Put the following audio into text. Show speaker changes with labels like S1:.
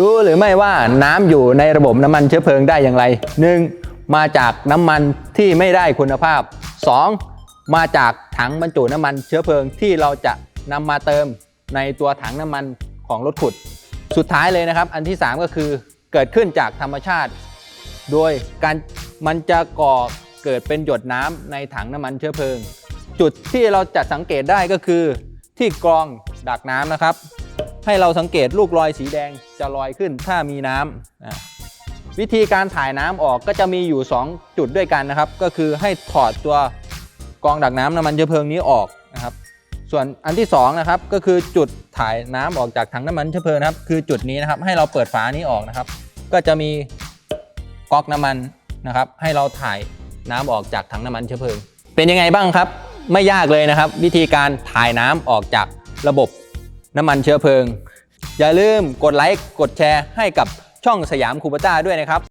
S1: รู้หรือไม่ว่าน้ำอยู่ในระบบน้ำมันเชื้อเพลิงได้อย่างไร 1. มาจากน้ำมันที่ไม่ได้คุณภาพ 2. มาจากถังบรรจุน้ำมันเชื้อเพลิงที่เราจะนำมาเติมในตัวถังน้ำมันของรถขุด สุดท้ายเลยนะครับ อันที่ 3 ก็คือเกิดขึ้นจากธรรมชาติ โดยการมันจะก่อเกิดเป็นหยดน้ำในถังน้ำมันเชื้อเพลิง จุดที่เราจะสังเกตได้ก็คือที่กรองดักน้ำนะครับ ให้เราสังเกตลูกรอยสีแดงจะลอยขึ้นถ้ามีน้ำอะวิธีการถ่ายน้ำออกก็จะมีอยู่ 2 จุดด้วยกันนะครับ ก็คือให้ถอดตัวกองดักน้ำน้ำมันเชื้อเพลิงนี้ออกนะครับ ส่วนอันที่2นะครับก็คือจุดถ่ายน้ำออกจากถังน้ำมันเชื้อเพลิงนะครับ คือจุดนี้นะครับให้เราเปิดฝานี้ออกนะครับ ก็จะมีก๊อกน้ำมันนะครับ ให้เราถ่ายน้ำออกจากถังน้ำมันเชื้อเพลิง เป็นยังไงบ้างครับ ไม่ยากเลยนะครับ วิธีการถ่ายน้ำออกจากระบบ น้ำมันเชื้อเพลิง อย่าลืมกดไลค์กดแชร์ให้กับช่องสยามคูปต้าด้วยนะครับ